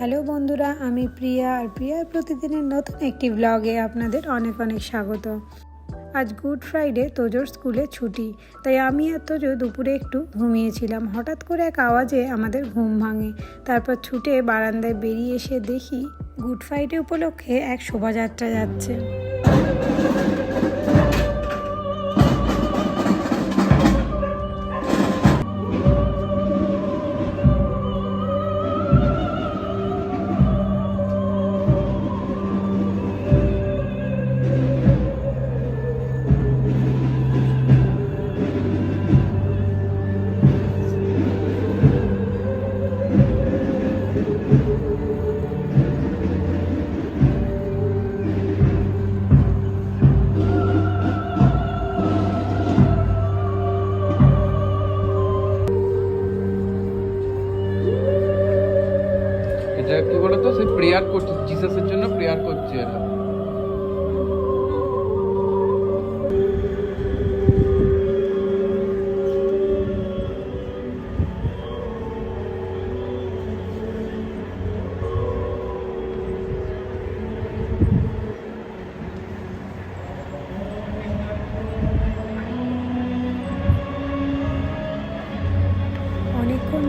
Hello বন্ধুরা, আমি প্রিয়া আর প্রিয়ার প্রতিদিনের নতুন একটি ব্লগে আপনাদের অনেক অনেক স্বাগত। আজ গুড ফ্রাইডে তোজোর স্কুলে ছুটি, তাই আমি আর তোজো দুপুরে একটু ঘুমিয়েছিলাম। হঠাৎ করে এক আওয়াজে আমাদের ঘুম ভাঙে, তারপর ছুটে বারান্দায় বেরিয়ে এসে দেখি গুড ফ্রাইডে উপলক্ষে এক শোভাযাত্রা যাচ্ছে। প্রেয়ার করছে জিসাসের জন্য প্রেয়ার করছে এরা।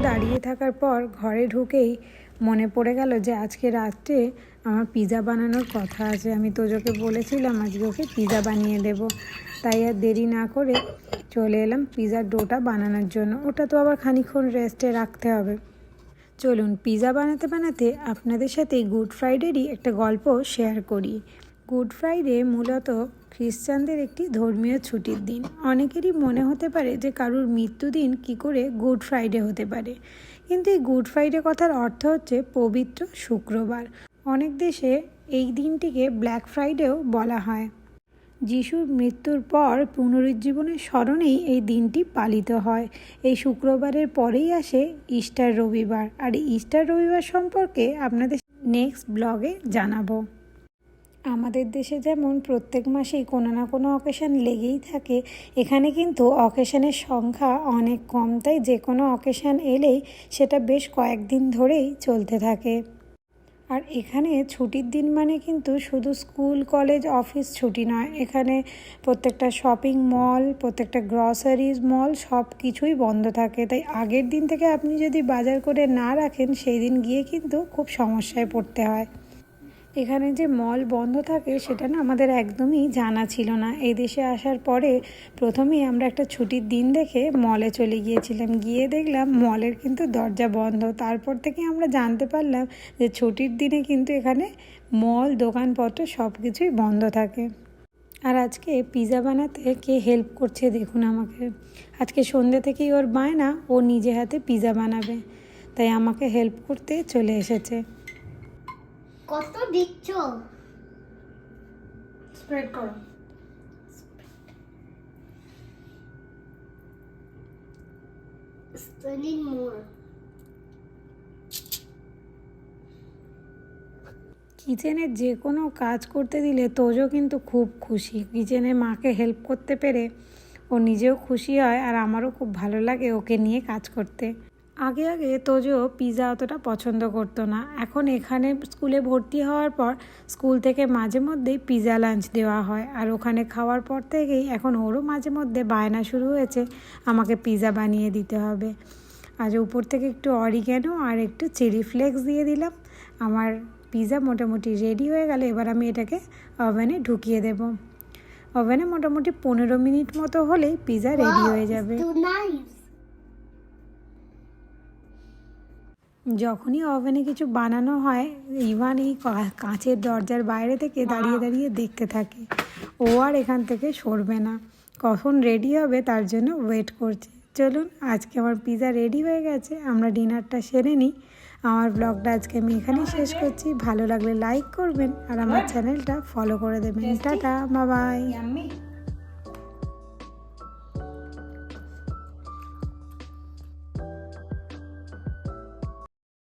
দাঁড়িয়ে থাকার পর ঘরে ঢুকেই মনে পড়ে গেল যে আজকে রাত্রে আমার পিজা বানানোর কথা আছে। আমি তোজোকে বলেছিলাম, আজকে ওকে পিজা বানিয়ে দেব। তাই আর দেরি না করে চলে এলাম পিজার ডোটা বানানোর জন্য। ওটা তো আবার খানিক্ষণ রেস্টে রাখতে হবে। চলুন, পিজা বানাতে বানাতে আপনাদের সাথে গুড ফ্রাইডেরই একটা গল্প শেয়ার করি। গুড ফ্রাইডে মূলত খ্রিস্টানদের একটি ধর্মীয় ছুটির দিন। অনেকেরই মনে হতে পারে যে কারুর মৃত্যুদিন কি করে গুড ফ্রাইডে হতে পারে। কিন্তু এই গুড ফ্রাইডে কথার অর্থ হচ্ছে পবিত্র শুক্রবার। অনেক দেশে এই দিনটিকে ব্ল্যাক ফ্রাইডেও বলা হয়। যিশুর মৃত্যুর পর পুনরুজ্জীবনের স্মরণেই এই দিনটি পালিত হয়। এই শুক্রবারের পরেই আসে ইস্টার রবিবার। আর ইস্টার রবিবার সম্পর্কে আপনাদের নেক্সট ব্লগে জানাব। আমাদের দেশে যেমন প্রত্যেক মাসেই কোনো না কোনো অকেশান লেগেই থাকে, এখানে কিন্তু অকেশানের সংখ্যা অনেক কম, তাই যে কোনো অকেশান এলেই সেটা বেশ কয়েকদিন ধরেই চলতে থাকে। আর এখানে ছুটির দিন মানে কিন্তু শুধু স্কুল, কলেজ, অফিস ছুটি নয়, এখানে প্রত্যেকটা শপিং মল প্রত্যেকটা গ্রসারিজ মল সব কিছুই বন্ধ থাকে। তাই আগের দিন থেকে আপনি যদি বাজার করে না রাখেন, সেই দিন গিয়ে কিন্তু খুব সমস্যায় পড়তে হয়। এখানে যে মল বন্ধ থাকে সেটা না আমাদের একদমই জানা ছিল না। এই দেশে আসার পরে প্রথমেই আমরা একটা ছুটির দিন দেখে মলে চলে গিয়েছিলাম। গিয়ে দেখলাম মলের কিন্তু দরজা বন্ধ। তারপর থেকে আমরা জানতে পারলাম যে ছুটির দিনে কিন্তু এখানে মল, দোকানপত্র সব কিছুই বন্ধ থাকে। আর আজকে পিৎজা বানাতে কে হেল্প করছে দেখুন আমাকে। আজকে সন্ধ্যে থেকেই ওর বায়না, ও নিজে হাতে পিৎজা বানাবে। তাই আমাকে হেল্প করতে চলে এসেছে। কত দিচ্ছ স্প্রেড করো। কিচেনের যে কোনো কাজ করতে দিলে তোজও কিন্তু খুব খুশি। কিচেনে মাকে হেল্প করতে পেরে ও নিজেও খুশি হয় আর আমারও খুব ভালো লাগে ওকে নিয়ে কাজ করতে। আগে আগে তোজো পিৎজা অতটা পছন্দ করতো না। এখন এখানে স্কুলে ভর্তি হওয়ার পর স্কুল থেকে মাঝে মধ্যেই পিৎজা লাঞ্চ দেওয়া হয়। আর ওখানে খাওয়ার পর থেকেই এখন ওরও মাঝে মধ্যে বায়না শুরু হয়েছে আমাকে পিৎজা বানিয়ে দিতে হবে। আজ উপর থেকে একটু অরিগ্যানো আর একটু চিলি ফ্লেক্স দিয়ে দিলাম। আমার পিৎজা মোটামুটি রেডি হয়ে গেলে। এবার আমি এটাকে ওভেনে ঢুকিয়ে দেব। ওভেনে মোটামুটি পনেরো মিনিট মতো হলেই পিৎজা রেডি হয়ে যাবে। যখনই ওভেনে কিছু বানানো হয় ইভান এই কাঁচের দরজার বাইরে থেকে দাঁড়িয়ে দাঁড়িয়ে দেখতে থাকে। ও আর এখান থেকে সরবে না। কখন রেডি হবে তার জন্য ওয়েট করছে। চলুন আজকে আমার পিৎজা রেডি হয়ে গেছে আমরা ডিনারটা সেরে নিই। আমার ব্লগটা আজকে আমি এখানেই শেষ করছি। ভালো লাগলে লাইক করবেন আর আমার চ্যানেলটা ফলো করে দেবেন। টাটা বাবাই